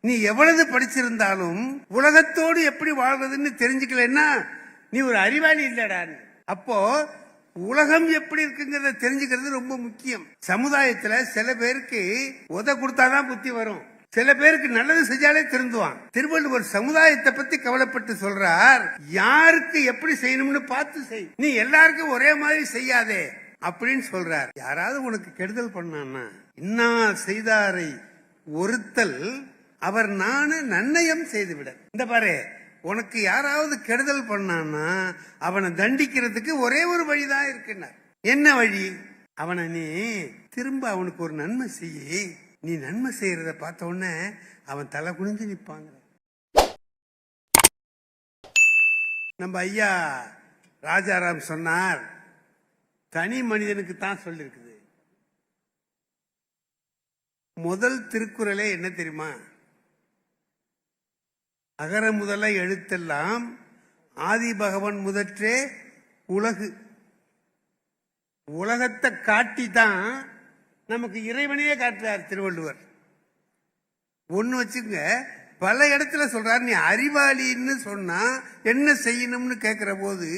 நீ எவ்வளவு படிச்சிருந்தாலும் உலகத்தோடு எப்படி வாழ்றதுன்னு தெரிஞ்சுக்கலன்னா நீ ஒரு அறிவாளி இல்லடான்னு அப்போ உலகம் எப்படி இருக்குங்கிறத தெரிஞ்சுக்கிறது ரொம்ப முக்கியம். சமுதாயத்துல சில பேருக்கு உத கொடுத்தாதான் புத்தி வரும். சில பேருக்கு நல்லது செஞ்சாலே திருந்துவான். திருவள்ளுவர் சமுதாயத்தை பத்தி கவலைப்பட்டு சொல்றார் யாருக்கு எப்படி செய்யணும்னு பார்த்து செய். நீ எல்லாருக்கும் ஒரே மாதிரி செய்யாதே அப்படின்னு சொல்றார். யாராவது உனக்கு கெடுதல் பண்ணான்னா இன்னா செய்தாரை ஒருத்தல் அவர் நானு நன்னயம் செய்துவிட இந்த பாரு உனக்கு யாராவது கெடுதல் பண்ணான்னா அவனை தண்டிக்கிறதுக்கு ஒரே ஒரு வழிதான் இருக்குன்னார் என்ன வழி? அவனை நீ திரும்ப அவனுக்கு ஒரு நன்மை செய்ய நீ நன்மை செய்யறத பார்த்த உடனே அவன் தலை குனிஞ்சு நிற்பாங்க நம்ம ஐயா ராஜாராம் சொன்னார் தனி மனிதனுக்கு தான் சொல்லிருக்குது. முதல் திருக்குறளே என்ன தெரியுமா? அகர முதல எழுத்தெல்லாம் ஆதி பகவன் முதற்றே உலகு. உலகத்தை காட்டி தான் நமக்கு இறைவனையே காட்டுறார் திருவள்ளுவர். ஒன்று வச்சுங்க பல இடத்துல சொல்றார் நீ அறிவாளின்னு சொன்னா என்ன செய்யணும்னு கேட்கிற போது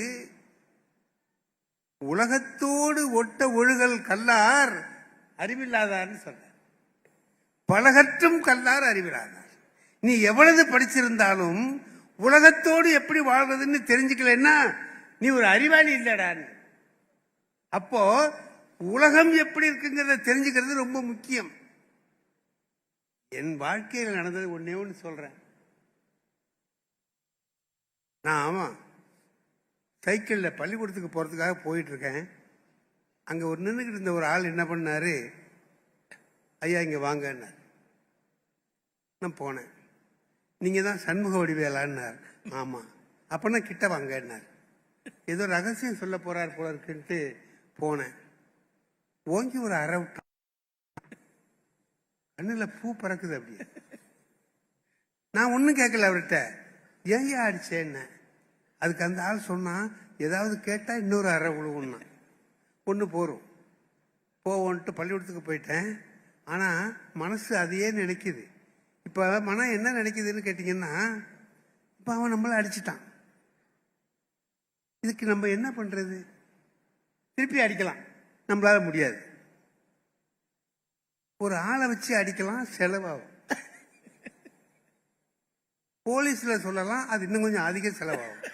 உலகத்தோடு ஒட்ட ஒழுகல் கல்லார் அறிவில்லாதார்னு சொல்ற பலகற்றும் கல்லார் அறிவில்லாதார். நீ எவ்வளவு படிச்சிருந்தாலும் உலகத்தோடு எப்படி வாழ்றதுன்னு தெரிஞ்சுக்கலன்னா நீ ஒரு அறிவாளி இல்லடான்னு அப்போ உலகம் எப்படி இருக்குங்கிறத தெரிஞ்சுக்கிறது ரொம்ப முக்கியம். என் வாழ்க்கையில் நடந்தது ஒன்னே ஒன்று சொல்றேன். நான் ஆமாம் சைக்கிளில் பள்ளிக்கூடத்துக்கு போகிறதுக்காக போயிட்டு இருக்கேன். அங்கே ஒரு நின்றுக்கிட்டு இருந்த ஒரு ஆள் என்ன பண்ணாரு? ஐயா இங்கே வாங்கன்னார். நான் போனேன். நீங்கள் தான் சண்முக வடிவேலான்னார். ஆமாம் அப்போன்னா கிட்ட வாங்கன்னார். ஏதோ ரகசியம் சொல்ல போகிறார் போல இருக்குன்ட்டு போனேன். ஓங்கி ஒரு அரை விட்டான் கண்ணில் பூ பறக்குது அப்படியே. நான் ஒன்றும் கேட்கல அவர்கிட்ட. ஏன் ஆடிச்சேன்னு அதுக்கு அந்த ஆள் சொன்னால் ஏதாவது கேட்டால் இன்னொரு அரை விழுவுன்னா ஒன்று போகிறோம் போவோன்ட்டு பள்ளிக்கூடத்துக்கு போயிட்டேன். ஆனால் மனசு அதையே நினைக்குது. இப்ப மனம் என்ன நினைக்குதுன்னு கேட்டிங்கன்னா இப்ப அவன் நம்மளை அடிச்சிட்டான். இதுக்கு நம்ம என்ன பண்றது? திருப்பி அடிக்கலாம். நம்மளால முடியாது. ஒரு ஆளை வச்சு அடிக்கலாம் செலவாகும். போலீஸ்ல சொல்லலாம் அது இன்னும் கொஞ்சம் அதிக செலவாகும்.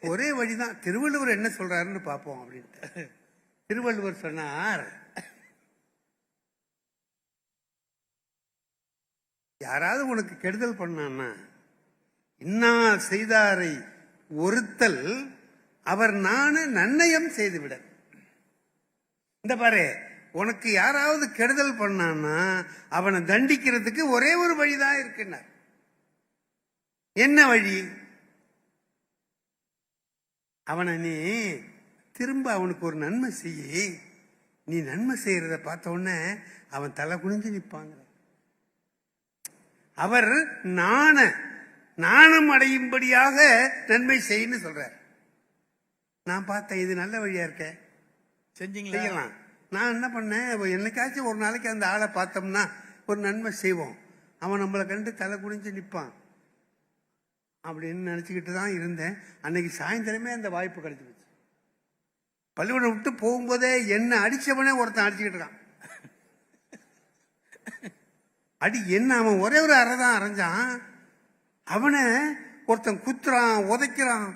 ஒரே வழிதான் திருவள்ளுவர் என்ன சொல்றாருன்னு பார்ப்போம் அப்படின்ட்டு. திருவள்ளுவர் சொன்னார் யாராவது உனக்கு கெடுதல் பண்ணான்னா இன்னா செய்தாரை ஒருத்தல் அவர் நானு நன்னயம் செய்துவிட இந்த பாரு உனக்கு யாராவது கெடுதல் பண்ணான்னா அவனை தண்டிக்கிறதுக்கு ஒரே ஒரு வழிதான் இருக்குன்னார் என்ன வழி? அவனை நீ திரும்ப அவனுக்கு ஒரு நன்மை செய்ய நீ நன்மை செய்யறத பார்த்த உடனே அவன் தலை குனிஞ்சு நிற்பாங்க அவர் நாண நாணம் அடையும்படியாக நன்மை செய்யன்னு சொல்றார். நான் பார்த்தேன் இது நல்ல வழியா இருக்க. செஞ்சீங்களா? நான் என்ன பண்ணேன் என்னைக்காச்சும் ஒரு நாளைக்கு அந்த ஆளை பார்த்தோம்னா ஒரு நன்மை செய்வோம். அவன் நம்மளை கண்டு தலை குனிஞ்சு நிற்பான். அப்படின்னு நினச்சிக்கிட்டு தான் இருந்தேன். அன்னைக்கு சாயந்தரமே அந்த வாய்ப்பு கிடைச்சி போச்சு பள்ளிக்கூடம் விட்டு போகும்போதே என்ன அடிச்சவனே ஒருத்தன் அடிச்சுக்கிட்டு இருக்கான். அடி என்ன அவன் ஒரே ஒரு அறை தான் அரைஞ்சான்? அவனை ஒருத்தன் குத்துறான் உதைக்கிறான்.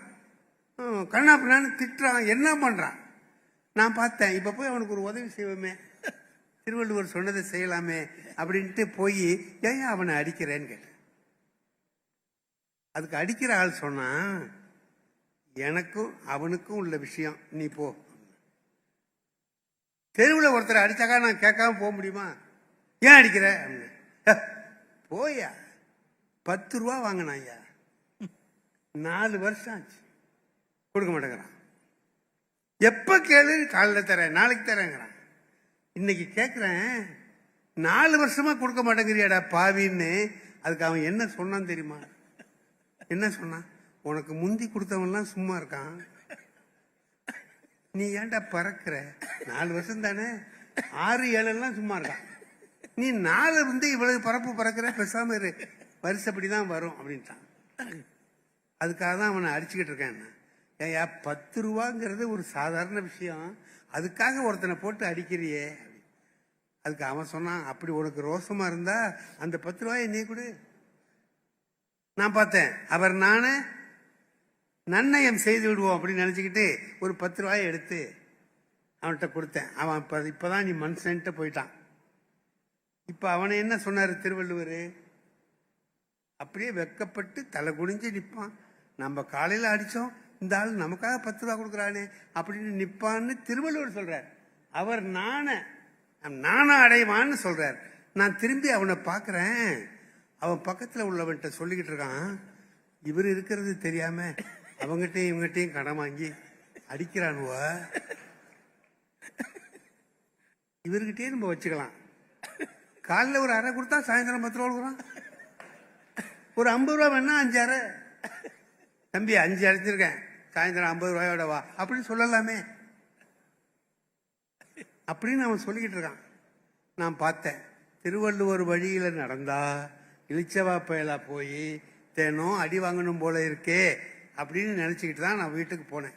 கண்ணா பின்னான்னு திட்டுறான். என்ன பண்ணுறான் நான் பார்த்தேன் இப்போ போய் அவனுக்கு ஒரு உதவி செய்வோமே. திருவள்ளுவர் சொன்னதை செய்யலாமே அப்படின்ட்டு போய் ஏன் அவனை அடிக்கிறேன்னு கேட்டேன். அதுக்கு அடிக்கிற ஆள் சொன்னான் எனக்கும் அவனுக்கும் உள்ள விஷயம் நீ போ. தெருவில் ஒருத்தரை அடித்தாக்கா நான் கேட்காம போக முடியுமா? ஏன் அடிக்கிற? அப்படின்னு. போயா. பத்து ரூபா வாங்கினான் ஐயா நாலு வருஷம் ஆச்சு. கொடுக்க மாட்டேங்கிறான். எப்ப கேளு? காலைல தரேன் நாளைக்கு தரேங்கிறான். இன்னைக்கு கேட்குறேன் நாலு வருஷமா கொடுக்க மாட்டேங்கிறியாடா பாவின்னு. அதுக்கு அவன் என்ன சொன்னான் தெரியுமா? என்ன சொன்னான்? உனக்கு முந்தி கொடுத்தவன்லாம் சும்மா இருக்கான். நீ ஏன்டா பறக்கிற? நாலு வருஷம் தானே? ஆறு ஏழு எல்லாம் சும்மா இருக்கான். நீ நாலு வந்து இவ்வளவு பரப்பு பறக்கிற? பேசாம இரு. வரிசைப்படி தான் வரும் அப்படின்ட்டான். அதுக்காக தான் அவனை அடிச்சுக்கிட்டு இருக்கேன் ஏயா ஏய்யா பத்து ரூபாங்கிறது ஒரு சாதாரண விஷயம். அதுக்காக ஒருத்தனை போட்டு அடிக்கிறியே. அதுக்கு அவன் சொன்னான் அப்படி உனக்கு ரோசமா இருந்தா அந்த பத்து ரூபாயை நீ கொடு. நான் பார்த்தேன் அவர் நானே நன்னயம் செய்து விடுவோம் அப்படின்னு நினச்சிக்கிட்டு ஒரு பத்து ரூபாயை எடுத்து அவன்கிட்ட கொடுத்தேன். அவன் இப்போ இப்போதான் நீ மனுஷன்ட்டு போயிட்டான். இப்போ அவனை என்ன சொன்னார் திருவள்ளுவர்? அப்படியே வெக்கப்பட்டு தலை குனிஞ்சு நிற்பான் நம்ம காலையில் அடித்தோம் இந்த ஆள் நமக்காக பத்து ரூபா கொடுக்குறானே அப்படின்னு நிற்பான்னு திருவள்ளுவர் சொல்கிறார் அவர் நான நாண அடைவான்னு சொல்கிறார் நான் திரும்பி அவனை பார்க்குறேன். அவன் பக்கத்தில் உள்ளவன்கிட்ட சொல்லிக்கிட்டு இருக்கான். இவர் இருக்கிறது தெரியாமல் அவங்ககிட்டையும் இவங்ககிட்டையும் கடன் வாங்கி அடிக்கிறானுவ? இவர்கிட்டயே நம்ம வச்சுக்கலாம். காலைல ஒரு அரை கொடுத்தா சாயந்தரம் பத்து ரூபா கொடுக்குறான். ஒரு ஐம்பது ரூபா வேணா அஞ்சு தம்பி அஞ்சு அடைச்சிருக்கேன். சாயந்தரம் ஐம்பது ரூபாயோட வா. அப்படின்னு சொல்லலாமே. அப்படின்னு அவன் சொல்லிக்கிட்டு இருக்கான். நான் பார்த்தேன். திருவள்ளுவர் வழியில் நடந்தா இளிச்சவா பயலா போய் தேனும் அடி வாங்கணும் போல இருக்கே அப்படின்னு நினச்சிக்கிட்டு தான் நான் வீட்டுக்கு போனேன்.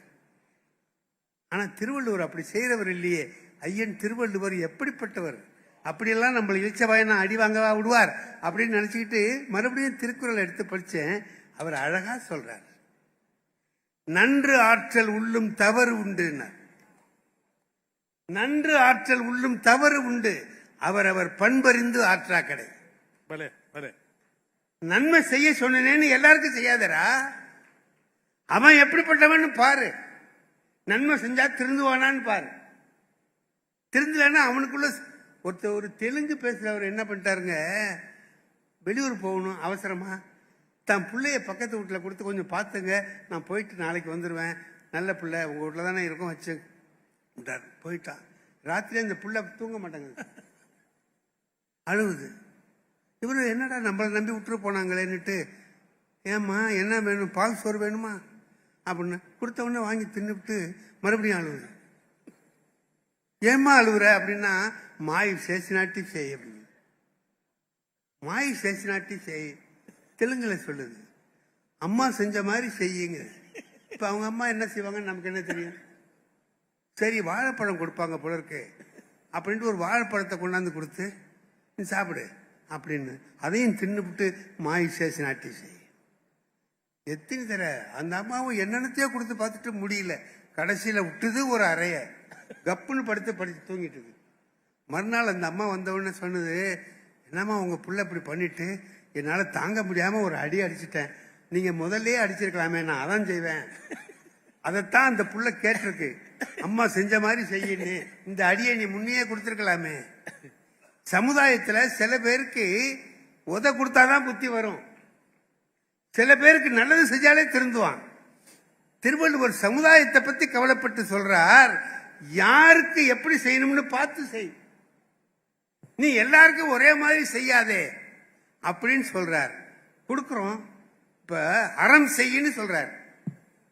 ஆனால் திருவள்ளுவர் அப்படி செய்கிறவர் இல்லையே. ஐயன் திருவள்ளுவர் எப்படிப்பட்டவர்? அப்படியெல்லாம் நம்மள இளிச்சவாயனா அடி வாங்கவா விடுவார் அப்படின்னு நினைச்சுக்கிட்டு மறுபடியும் திருக்குறள் எடுத்து படிச்சேன். அவர் அழகா சொல்றார். நன்று ஆற்றல் உள்ளும் தவறு உண்டுன்னார். நன்று ஆற்றல் உள்ளும் தவறு உண்டு. அவரவர் பண்பறிந்து ஆற்றா கடை. நன்மை செய்ய சொன்னேன்னு எல்லாருக்கும் செய்யாதடா. அவன் எப்படிப்பட்டவன்னு பாரு. நன்மை செஞ்சா திருந்துவானான்னு பாரு. திருந்தலன்னா அவனுக்குள்ள ஒருத்தர் ஒரு தெலுங்கு பேசுகிறவர் என்ன பண்ணிட்டாருங்க? வெளியூர் போகணும். அவசரமாக தன் பிள்ளைய பக்கத்து வீட்டில் கொடுத்து கொஞ்சம் பார்த்துங்க. நான் போயிட்டு நாளைக்கு வந்துடுவேன் நல்ல பிள்ளை உங்கள் வீட்டில் தானே இருக்கும் வச்சு. விட்டார் போயிட்டான். ராத்திரி அந்த பிள்ளை தூங்க மாட்டாங்க அழுவுது. இவரு என்னடா நம்மளை நம்பி விட்டுட்டு போனாங்களேன்னுட்டு ஏம்மா என்ன வேணும்? பால் சோறு வேணுமா? அப்படின்னு கொடுத்தவொடனே வாங்கி தின்னுவிட்டு மறுபடியும் அழுவுது. ஏம்மா அழுகுற அப்படின்னா மாய் சேசினாட்டி செய் அப்படின்னு மாய் சேசினாட்டி செய். தெலுங்குல சொல்லுது. அம்மா செஞ்ச மாதிரி செய்யுங்க. இப்ப அவங்க அம்மா என்ன செய்வாங்கன்னு நமக்கு என்ன தெரியும்? சரி வாழைப்பழம் கொடுப்பாங்க போல இருக்கு. அப்படின்ட்டு ஒரு வாழைப்பழத்தை கொண்டாந்து கொடுத்து நீ சாப்பிடு அப்படின்னு. அதையும் தின்னுபிட்டு மாய் சேசி நாட்டி செய். எத்தனை தர? அந்த அம்மாவும் என்னென்னத்தையோ கொடுத்து பார்த்துட்டு முடியல. கடைசியில் விட்டுது ஒரு அறைய. கப்புன்னு படுத்து படித்து தூங்கிட்டு மறுநாள் அந்த அம்மா வந்தவுடனே சொன்னது என்னம்மா உங்கள் புள்ள இப்படி பண்ணிவிட்டு என்னால் தாங்க முடியாமல் ஒரு அடி அடிச்சிட்டேன். நீங்கள் முதல்லே அடிச்சிருக்கலாமே நான் அதான் செய்வேன். அதைத்தான் அந்த புள்ள கேட்டிருக்கு. அம்மா செஞ்ச மாதிரி செய்யன்னு இந்த அடியை நீ முன்னையே கொடுத்துருக்கலாமே. சமுதாயத்தில் சில பேருக்கு உத கொடுத்தாதான் புத்தி வரும். சில பேருக்கு நல்லது செஞ்சாலே திருந்துவான். திருவள்ளுவர் சமுதாயத்தை பற்றி கவலைப்பட்டு சொல்றார் யாருக்கு எப்படி செய்யணும்னு பார்த்து செய். நீ எல்லாருக்கும் ஒரே மாதிரி செய்யாதே அப்படின்னு சொல்றார். கொடுக்குறோம். இப்ப அறம் செய்யன்னு சொல்றார்.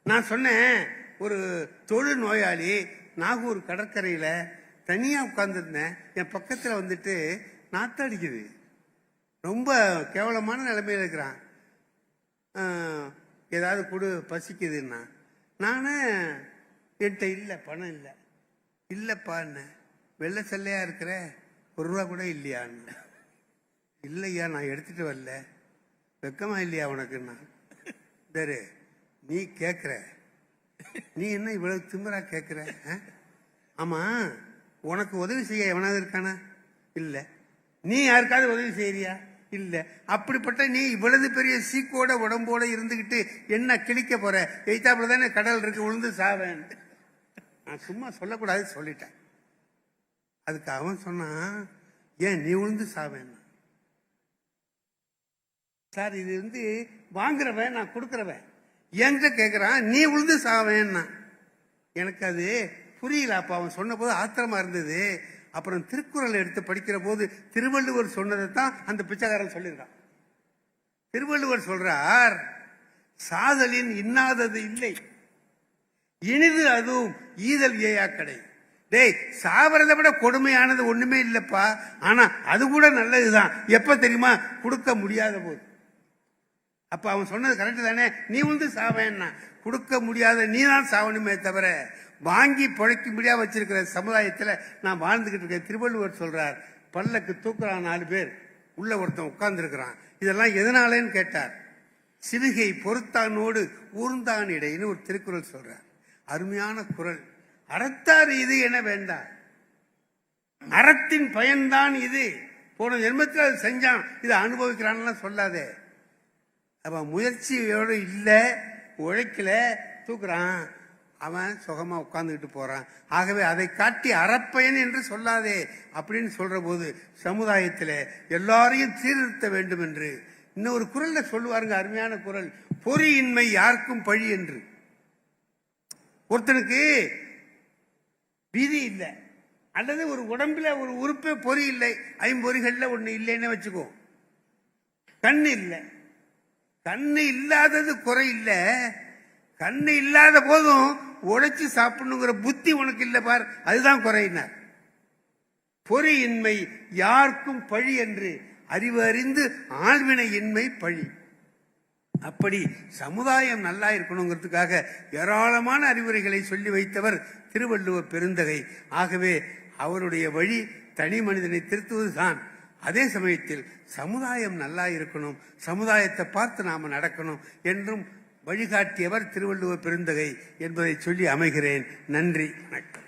நான் சொன்னேன் ஒரு தொழு நோயாளி நாகூர் கடற்கரையில தனியா உட்கார்ந்துருந்தேன். என் பக்கத்துல வந்துட்டு நாத்தடிக்குது ரொம்ப கேவலமான நிலைமையில் இருக்கிறான். ஏதாவது கொடு பசிக்குதுன்னா. நான் என்கிட்ட இல்லை பணம் இல்லை. இல்லைப்பான்னு வெள்ளை செல்லையா இருக்கிற? ஒரு ரூபா கூட இல்லையான்னு இல்லையா? நான் எடுத்துட்டு வரல. வெக்கமா இல்லையா உனக்குன்னா? சரி நீ கேட்குற நீ என்ன இவ்வளவு திமிரா கேட்குற ஆமா உனக்கு உதவி செய்ய எவனாவது இருக்கானா? இல்லை. நீ யாருக்காவது உதவி செய்யறியா? இல்ல. அப்படிப்பட்ட நீ இவ்வளவு பெரிய சீக்கோட உடம்போட இருந்துகிட்டு என்ன கிழிக்க போற? எய்தாப்புல தானே கடல் இருக்கு உளுந்து சாவேன். நான் சும்மா சொல்லக்கூடாது சொல்லிட்டேன். அதுக்கு அவன் சொன்னான் ஏன் நீ விழுந்து சாவேன் சார் இது வந்து வாங்குறவன் நான் கொடுக்குறவன். என்கிட்ட கேட்குறான் நீ விழுந்து சாவேன்னா? எனக்கு அது புரியல அப்போ அவன் சொன்ன போது ஆத்திரமா இருந்தது. அப்புறம் திருக்குறள் எடுத்து படிக்கிற போது திருவள்ளுவர் சொன்னதை தான் அந்த பிச்சைக்காரன் சொல்லியிருக்கான் திருவள்ளுவர் சொல்றார் சாதலின் இன்னாதது இல்லை. இனிது அதுவும் ஈதல் ஏயாக்கடை டேய் சாவறதை விட கொடுமையானது ஒண்ணுமே இல்லப்பா. ஆனா அது கூட நல்லதுதான். எப்ப தெரியுமா? கொடுக்க முடியாத போது. அப்ப அவன் சொன்னது கரெக்ட் தானே? நீ வந்து சாவேன்னா. கொடுக்க முடியாத நீ தான் சாவணுமே தவிர வாங்கி பிழைக்க முடியாம வச்சிருக்கிற சமுதாயத்துல நான் வாழ்ந்துகிட்டு இருக்கேன். திருவள்ளுவர் சொல்றார் பல்லக்கு தூக்குறான் நாலு பேர். உள்ள ஒருத்தன் உட்கார்ந்துருக்கிறான். இதெல்லாம் எதனாலேன்னு கேட்டார். சிவிகை பொறுத்தானோடு ஊர்ந்தான் இடைன்னு ஒரு திருக்குறள் சொல்றார். அருமையான குரல். அறத்தார் இது என வேண்டாம்? அறத்தின் பயன்தான் இது. போன ஜென்மத்தில் அது செஞ்சான். இதை அனுபவிக்கிறான்லாம் சொல்லாதே. அவன் முயற்சியோடு இல்லை உழைக்கல தூக்குறான். அவன் சுகமாக உட்கார்ந்துக்கிட்டு போறான். ஆகவே அதை காட்டி அறப்பயன் என்று சொல்லாதே அப்படின்னு சொல்ற போது சமுதாயத்தில் எல்லாரையும் சீர்திருத்த வேண்டும் என்று இன்னொரு குரல்ல சொல்லுவாருங்க அருமையான குரல். பொறியின்மை யாருக்கும் பழி என்று. ஒருத்தனுக்கு பீதி இல்லை. அல்லது ஒரு உடம்புல ஒரு உறுப்பே பொறி இல்லை. ஐம்பொறிகளில் ஒன்று இல்லைன்னு வச்சுக்கோ. கண் இல்லை. கண்ணு இல்லாதது குறை இல்லை. கண்ணு இல்லாத போதும் உழைச்சி சாப்பிடணுங்கிற புத்தி உனக்கு இல்லை பார். அதுதான் குறையினார். பொறியின்மை யாருக்கும் பழி என்று அறிவு அறிந்து ஆழ்வினை இன்மை பழி. அப்படி சமுதாயம் நல்லா இருக்கணுங்கிறதுக்காக ஏராளமான அறிவுரைகளை சொல்லி வைத்தவர் திருவள்ளுவர் பெருந்தகை. ஆகவே அவருடைய வழி தனி மனிதனை திருத்துவதுதான் அதே சமயத்தில் சமுதாயம் நல்லா இருக்கணும் சமுதாயத்தை பார்த்து நாம நடக்கணும் என்றும் வழிகாட்டியவர் திருவள்ளுவர் பெருந்தகை என்பதை சொல்லி அமைகிறேன். நன்றி வணக்கம்.